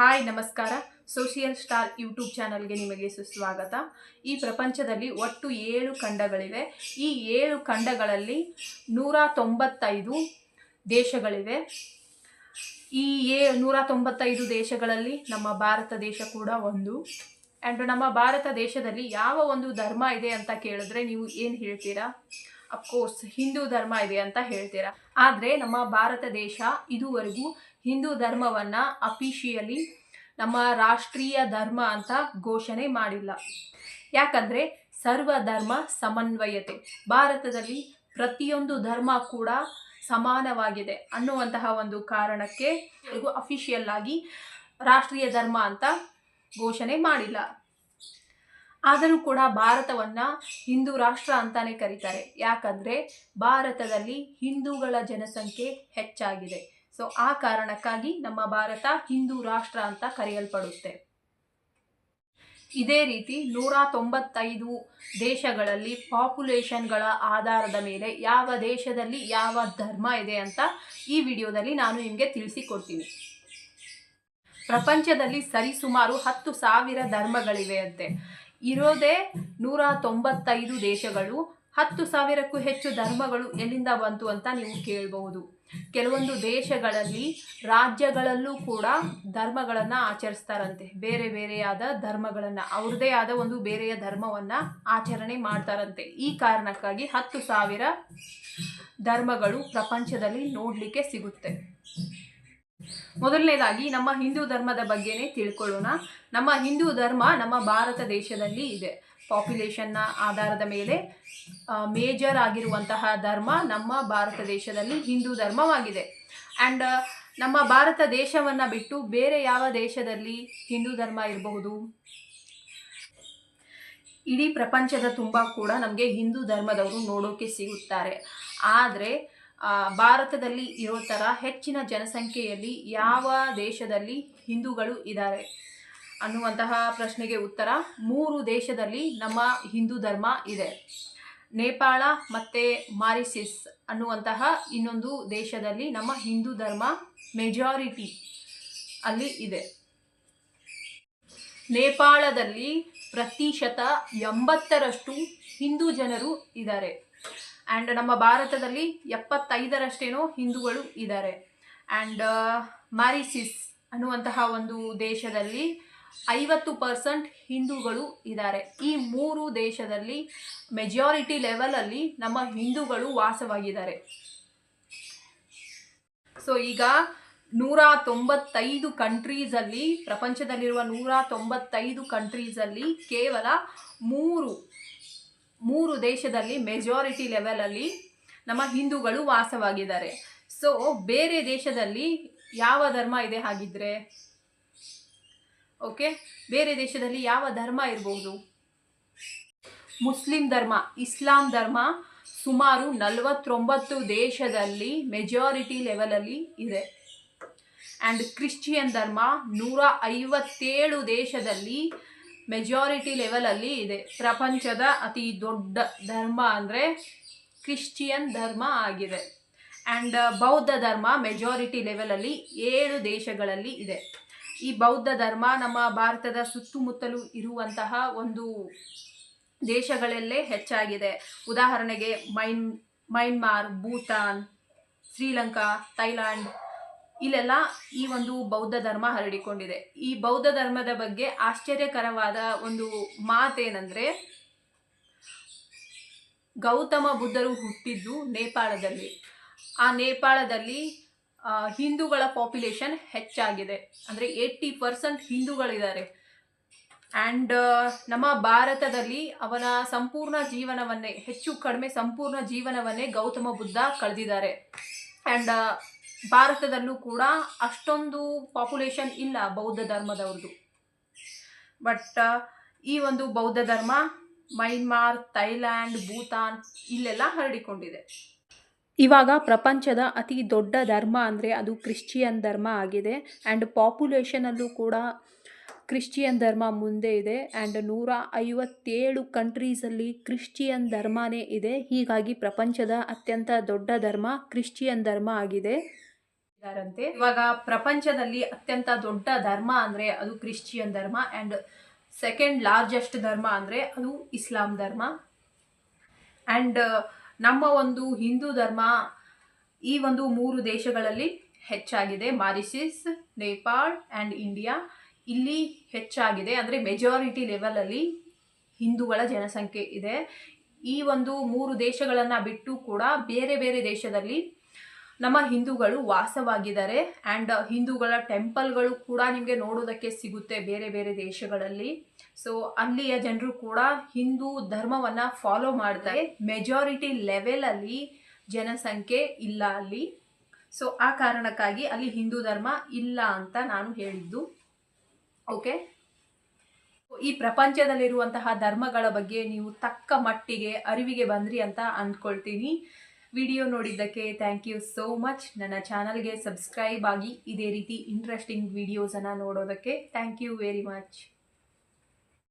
Hi, ನಮಸ್ಕಾರ. Social star YouTube ಚಾನಲ್ಗೆ ನಿಮಗೆ ಸುಸ್ವಾಗತ. ಈ ಪ್ರಪಂಚದಲ್ಲಿ ಒಟ್ಟು ಏಳು ಖಂಡಗಳಿವೆ. ಈ ಏಳು ಖಂಡಗಳಲ್ಲಿ ನೂರ ತೊಂಬತ್ತೈದು ದೇಶಗಳಿವೆ. ಈ ಏ ನೂರ ತೊಂಬತ್ತೈದು ದೇಶಗಳಲ್ಲಿ ನಮ್ಮ ಭಾರತ ದೇಶ ಕೂಡ ಒಂದು. ಆ್ಯಂಡ್ ನಮ್ಮ ಭಾರತ ದೇಶದಲ್ಲಿ ಯಾವ ಒಂದು ಧರ್ಮ ಇದೆ ಅಂತ ಕೇಳಿದ್ರೆ ನೀವು ಏನು ಹೇಳ್ತೀರಾ? ಅಫ್ಕೋರ್ಸ್ ಹಿಂದೂ ಧರ್ಮ ಇದೆ ಅಂತ ಹೇಳ್ತೀರಾ. ಆದರೆ ನಮ್ಮ ಭಾರತ ದೇಶ ಇದುವರೆಗೂ ಹಿಂದೂ ಧರ್ಮವನ್ನು ಅಫಿಷಿಯಲಿ ನಮ್ಮ ರಾಷ್ಟ್ರೀಯ ಧರ್ಮ ಅಂತ ಘೋಷಣೆ ಮಾಡಿಲ್ಲ. ಯಾಕಂದರೆ ಸರ್ವಧರ್ಮ ಸಮನ್ವಯತೆ. ಭಾರತದಲ್ಲಿ ಪ್ರತಿಯೊಂದು ಧರ್ಮ ಕೂಡ ಸಮಾನವಾಗಿದೆ ಅನ್ನುವಂತಹ ಒಂದು ಕಾರಣಕ್ಕೆ ಅಫಿಷಿಯಲ್ ಆಗಿ ರಾಷ್ಟ್ರೀಯ ಧರ್ಮ ಅಂತ ಘೋಷಣೆ ಮಾಡಿಲ್ಲ. ಆದರೂ ಕೂಡ ಭಾರತವನ್ನು ಹಿಂದೂ ರಾಷ್ಟ್ರ ಅಂತಾನೆ ಕರೀತಾರೆ. ಯಾಕಂದರೆ ಭಾರತದಲ್ಲಿ ಹಿಂದೂಗಳ ಜನಸಂಖ್ಯೆ ಹೆಚ್ಚಾಗಿದೆ. ಸೊ ಆ ಕಾರಣಕ್ಕಾಗಿ ನಮ್ಮ ಭಾರತ ಹಿಂದೂ ರಾಷ್ಟ್ರ ಅಂತ ಕರೆಯಲ್ಪಡುತ್ತೆ. ಇದೇ ರೀತಿ ನೂರ ತೊಂಬತ್ತೈದು ದೇಶಗಳಲ್ಲಿ ಪಾಪ್ಯುಲೇಷನ್ಗಳ ಆಧಾರದ ಮೇಲೆ ಯಾವ ದೇಶದಲ್ಲಿ ಯಾವ ಧರ್ಮ ಇದೆ ಅಂತ ಈ ವಿಡಿಯೋದಲ್ಲಿ ನಾನು ನಿಮಗೆ ತಿಳಿಸಿಕೊಡ್ತೀನಿ. ಪ್ರಪಂಚದಲ್ಲಿ ಸರಿಸುಮಾರು ಹತ್ತು ಸಾವಿರ ಧರ್ಮಗಳಿವೆ ಅಂತೆ. ಇರೋದೇ ನೂರ ತೊಂಬತ್ತೈದು ದೇಶಗಳು ಹತ್ತು ಸಾವಿರಕ್ಕೂ ಹೆಚ್ಚು ಧರ್ಮಗಳು ಎಲ್ಲಿಂದ ಬಂತು ಅಂತ ನೀವು ಕೇಳಬಹುದು. ಕೆಲವೊಂದು ದೇಶಗಳಲ್ಲಿ ರಾಜ್ಯಗಳಲ್ಲೂ ಕೂಡ ಧರ್ಮಗಳನ್ನು ಆಚರಿಸ್ತಾರಂತೆ. ಬೇರೆ ಬೇರೆಯಾದ ಧರ್ಮಗಳನ್ನು, ಅವ್ರದ್ದೇ ಆದ ಒಂದು ಬೇರೆಯ ಧರ್ಮವನ್ನು ಆಚರಣೆ ಮಾಡ್ತಾರಂತೆ. ಈ ಕಾರಣಕ್ಕಾಗಿ ಹತ್ತು ಸಾವಿರ ಧರ್ಮಗಳು ಪ್ರಪಂಚದಲ್ಲಿ ನೋಡಲಿಕ್ಕೆ ಸಿಗುತ್ತೆ. ಮೊದಲನೇದಾಗಿ ನಮ್ಮ ಹಿಂದೂ ಧರ್ಮದ ಬಗ್ಗೆನೇ ತಿಳ್ಕೊಳ್ಳೋಣ. ನಮ್ಮ ಹಿಂದೂ ಧರ್ಮ ನಮ್ಮ ಭಾರತ ದೇಶದಲ್ಲಿ ಇದೆ. ಪಾಪ್ಯುಲೇಷನ್ನ ಆಧಾರದ ಮೇಲೆ ಮೇಜರ್ ಆಗಿರುವಂತಹ ಧರ್ಮ ನಮ್ಮ ಭಾರತ ದೇಶದಲ್ಲಿ ಹಿಂದೂ ಧರ್ಮವಾಗಿದೆ. ಆ್ಯಂಡ್ ನಮ್ಮ ಭಾರತ ದೇಶವನ್ನು ಬಿಟ್ಟು ಬೇರೆ ಯಾವ ದೇಶದಲ್ಲಿ ಹಿಂದೂ ಧರ್ಮ ಇರಬಹುದು? ಇಡೀ ಪ್ರಪಂಚದ ತುಂಬ ಕೂಡ ನಮಗೆ ಹಿಂದೂ ಧರ್ಮದವರು ನೋಡೋಕೆ ಸಿಗುತ್ತಾರೆ. ಆದರೆ ಭಾರತದಲ್ಲಿ ಇರೋ ಥರ ಹೆಚ್ಚಿನ ಜನಸಂಖ್ಯೆಯಲ್ಲಿ ಯಾವ ದೇಶದಲ್ಲಿ ಹಿಂದೂಗಳು ಇದ್ದಾರೆ? ಅನ್ನುವಂತಹ ಪ್ರಶ್ನೆಗೆ ಉತ್ತರ, ಮೂರು ದೇಶದಲ್ಲಿ ನಮ್ಮ ಹಿಂದೂ ಧರ್ಮ ಇದೆ. ನೇಪಾಳ ಮತ್ತು ಮಾರಿಸಿಸ್ ಅನ್ನುವಂತಹ ಇನ್ನೊಂದು ದೇಶದಲ್ಲಿ ನಮ್ಮ ಹಿಂದೂ ಧರ್ಮ ಮೆಜಾರಿಟಿ ಅಲ್ಲಿ ಇದೆ. ನೇಪಾಳದಲ್ಲಿ ಪ್ರತಿಶತ ಎಂಬತ್ತರಷ್ಟು ಹಿಂದೂ ಜನರು ಇದ್ದಾರೆ. ಆ್ಯಂಡ್ ನಮ್ಮ ಭಾರತದಲ್ಲಿ ಎಪ್ಪತ್ತೈದರಷ್ಟೇನೋ ಹಿಂದೂಗಳು ಇದ್ದಾರೆ. ಆ್ಯಂಡ್ ಮಾರಿಸಿಸ್ ಅನ್ನುವಂತಹ ಒಂದು ದೇಶದಲ್ಲಿ ಐವತ್ತು ಪರ್ಸೆಂಟ್ ಹಿಂದೂಗಳು ಇದ್ದಾರೆ. ಈ ಮೂರು ದೇಶದಲ್ಲಿ ಮೆಜಾರಿಟಿ ಲೆವೆಲಲ್ಲಿ ನಮ್ಮ ಹಿಂದೂಗಳು ವಾಸವಾಗಿದ್ದಾರೆ. ಸೊ ಈಗ ನೂರ ತೊಂಬತ್ತೈದು ಕಂಟ್ರೀಸಲ್ಲಿ ಪ್ರಪಂಚದಲ್ಲಿರುವ ನೂರ ತೊಂಬತ್ತೈದು ಕಂಟ್ರೀಸಲ್ಲಿ ಕೇವಲ ಮೂರು ಮೂರು ದೇಶದಲ್ಲಿ ಮೆಜಾರಿಟಿ ಲೆವೆಲಲ್ಲಿ ನಮ್ಮ ಹಿಂದೂಗಳು ವಾಸವಾಗಿದ್ದಾರೆ. ಸೊ ಬೇರೆ ದೇಶದಲ್ಲಿ ಯಾವ ಧರ್ಮ ಇದೆ ಹಾಗಿದ್ರೆ? ಓಕೆ ಬೇರೆ ದೇಶದಲ್ಲಿ ಯಾವ ಧರ್ಮ ಇರಬಹುದು ಮುಸ್ಲಿಂ ಧರ್ಮ, ಇಸ್ಲಾಂ ಧರ್ಮ ಸುಮಾರು ನಲವತ್ತೊಂಬತ್ತು ದೇಶದಲ್ಲಿ ಮೆಜಾರಿಟಿ ಲೆವೆಲಲ್ಲಿ ಇದೆ. ಆ್ಯಂಡ್ ಕ್ರಿಶ್ಚಿಯನ್ ಧರ್ಮ ನೂರ ಐವತ್ತೇಳು ದೇಶದಲ್ಲಿ ಮೆಜಾರಿಟಿ ಲೆವೆಲಲ್ಲಿ ಇದೆ. ಪ್ರಪಂಚದ ಅತಿ ದೊಡ್ಡ ಧರ್ಮ ಅಂದರೆ ಕ್ರಿಶ್ಚಿಯನ್ ಧರ್ಮ ಆಗಿದೆ. ಆ್ಯಂಡ್ ಬೌದ್ಧ ಧರ್ಮ ಮೆಜಾರಿಟಿ ಲೆವೆಲಲ್ಲಿ ಏಳು ದೇಶಗಳಲ್ಲಿ ಇದೆ. ಈ ಬೌದ್ಧ ಧರ್ಮ ನಮ್ಮ ಭಾರತದ ಸುತ್ತಮುತ್ತಲೂ ಇರುವಂತಹ ಒಂದು ದೇಶಗಳಲ್ಲೇ ಹೆಚ್ಚಾಗಿದೆ. ಉದಾಹರಣೆಗೆ ಮೈನ್, ಮೈನ್ಮಾರ್, ಭೂತಾನ್, ಶ್ರೀಲಂಕಾ, ಥೈಲ್ಯಾಂಡ್ ಇಲ್ಲೆಲ್ಲ ಈ ಒಂದು ಬೌದ್ಧ ಧರ್ಮ ಹರಡಿಕೊಂಡಿದೆ. ಈ ಬೌದ್ಧ ಧರ್ಮದ ಬಗ್ಗೆ ಆಶ್ಚರ್ಯಕರವಾದ ಒಂದು ಮಾತೇನೆಂದರೆ, ಗೌತಮ ಬುದ್ಧರು ಹುಟ್ಟಿದ್ದು ನೇಪಾಳದಲ್ಲಿ. ಆ ನೇಪಾಳದಲ್ಲಿ ಹಿಂದೂಗಳ ಪಾಪ್ಯುಲೇಷನ್ ಹೆಚ್ಚಾಗಿದೆ. ಅಂದರೆ ಏಯ್ಟಿ ಪರ್ಸೆಂಟ್ ಹಿಂದೂಗಳಿದ್ದಾರೆ. ಆ್ಯಂಡ್ ನಮ್ಮ ಭಾರತದಲ್ಲಿ ಅವನ ಸಂಪೂರ್ಣ ಜೀವನವನ್ನೇ, ಹೆಚ್ಚು ಕಡಿಮೆ ಸಂಪೂರ್ಣ ಜೀವನವನ್ನೇ ಗೌತಮ ಬುದ್ಧ ಕಳೆದಿದ್ದಾರೆ. ಆ್ಯಂಡ್ ಭಾರತದಲ್ಲೂ ಕೂಡ ಅಷ್ಟೊಂದು ಪಾಪ್ಯುಲೇಷನ್ ಇಲ್ಲ ಬೌದ್ಧ ಧರ್ಮದವ್ರದ್ದು. ಬಟ್ ಈ ಒಂದು ಬೌದ್ಧ ಧರ್ಮ ಮೈನ್ಮಾರ್ ಥೈಲ್ಯಾಂಡ್ ಭೂತಾನ್ ಇಲ್ಲೆಲ್ಲ ಹರಡಿಕೊಂಡಿದೆ. ಇವಾಗ ಪ್ರಪಂಚದ ಅತಿ ದೊಡ್ಡ ಧರ್ಮ ಅಂದರೆ ಅದು ಕ್ರಿಶ್ಚಿಯನ್ ಧರ್ಮ ಆಗಿದೆ. ಆ್ಯಂಡ್ ಪಾಪ್ಯುಲೇಷನಲ್ಲೂ ಕೂಡ ಕ್ರಿಶ್ಚಿಯನ್ ಧರ್ಮ ಮುಂದೆ ಇದೆ. ಆ್ಯಂಡ್ ನೂರ ಐವತ್ತೇಳು ಕಂಟ್ರೀಸಲ್ಲಿ ಕ್ರಿಶ್ಚಿಯನ್ ಧರ್ಮನೇ ಇದೆ. ಹೀಗಾಗಿ ಪ್ರಪಂಚದ ಅತ್ಯಂತ ದೊಡ್ಡ ಧರ್ಮ ಕ್ರಿಶ್ಚಿಯನ್ ಧರ್ಮ ಆಗಿದೆ. ಇದಾರಂತೆ ಇವಾಗ ಪ್ರಪಂಚದಲ್ಲಿ ಅತ್ಯಂತ ದೊಡ್ಡ ಧರ್ಮ ಅಂದರೆ ಅದು ಕ್ರಿಶ್ಚಿಯನ್ ಧರ್ಮ ಆ್ಯಂಡ್ ಸೆಕೆಂಡ್ ಲಾರ್ಜೆಸ್ಟ್ ಧರ್ಮ ಅಂದರೆ ಅದು ಇಸ್ಲಾಂ ಧರ್ಮ. ಆ್ಯಂಡ್ ನಮ್ಮ ಒಂದು ಹಿಂದೂ ಧರ್ಮ ಈ ಒಂದು ಮೂರು ದೇಶಗಳಲ್ಲಿ ಹೆಚ್ಚಾಗಿದೆ. ಮಾರಿಸಿಸ್ ನೇಪಾಳ್ ಆ್ಯಂಡ್ ಇಂಡಿಯಾ ಇಲ್ಲಿ ಹೆಚ್ಚಾಗಿದೆ. ಅಂದರೆ ಮೆಜಾರಿಟಿ ಲೆವೆಲಲ್ಲಿ ಹಿಂದೂಗಳ ಜನಸಂಖ್ಯೆ ಇದೆ. ಈ ಒಂದು ಮೂರು ದೇಶಗಳನ್ನು ಬಿಟ್ಟು ಕೂಡ ಬೇರೆ ಬೇರೆ ದೇಶದಲ್ಲಿ ನಮ್ಮ ಹಿಂದೂಗಳು ವಾಸವಾಗಿದ್ದಾರೆ ಆ್ಯಂಡ್ ಹಿಂದೂಗಳ ಟೆಂಪಲ್ಗಳು ಕೂಡ ನಿಮಗೆ ನೋಡೋದಕ್ಕೆ ಸಿಗುತ್ತೆ ಬೇರೆ ಬೇರೆ ದೇಶಗಳಲ್ಲಿ. ಸೊ ಅಲ್ಲಿಯ ಜನರು ಕೂಡ ಹಿಂದೂ ಧರ್ಮವನ್ನು ಫಾಲೋ ಮಾಡ್ತಾರೆ. ಮೆಜಾರಿಟಿ ಲೆವೆಲಲ್ಲಿ ಜನಸಂಖ್ಯೆ ಇಲ್ಲ ಅಲ್ಲಿ. ಸೊ ಆ ಕಾರಣಕ್ಕಾಗಿ ಅಲ್ಲಿ ಹಿಂದೂ ಧರ್ಮ ಇಲ್ಲ ಅಂತ ನಾನು ಹೇಳಿದ್ದು. ಓಕೆ ಈ ಪ್ರಪಂಚದಲ್ಲಿರುವಂತಹ ಧರ್ಮಗಳ ಬಗ್ಗೆ ನೀವು ತಕ್ಕ ಮಟ್ಟಿಗೆ ಅರಿವಿಗೆ ಬಂದ್ರಿ ಅಂತ ಅಂದ್ಕೊಳ್ತೀನಿ. ವಿಡಿಯೋ ನೋಡಿದ್ದಕ್ಕೆ ಥ್ಯಾಂಕ್ ಯು ಸೋ ಮಚ್ ನನ್ನ ಚಾನಲ್ಗೆ ಸಬ್ಸ್ಕ್ರೈಬ್ ಆಗಿ ಇದೇ ರೀತಿ ಇಂಟ್ರೆಸ್ಟಿಂಗ್ ವಿಡಿಯೋಸನ್ನು ನೋಡೋದಕ್ಕೆ ಥ್ಯಾಂಕ್ ಯು ವೆರಿ ಮಚ್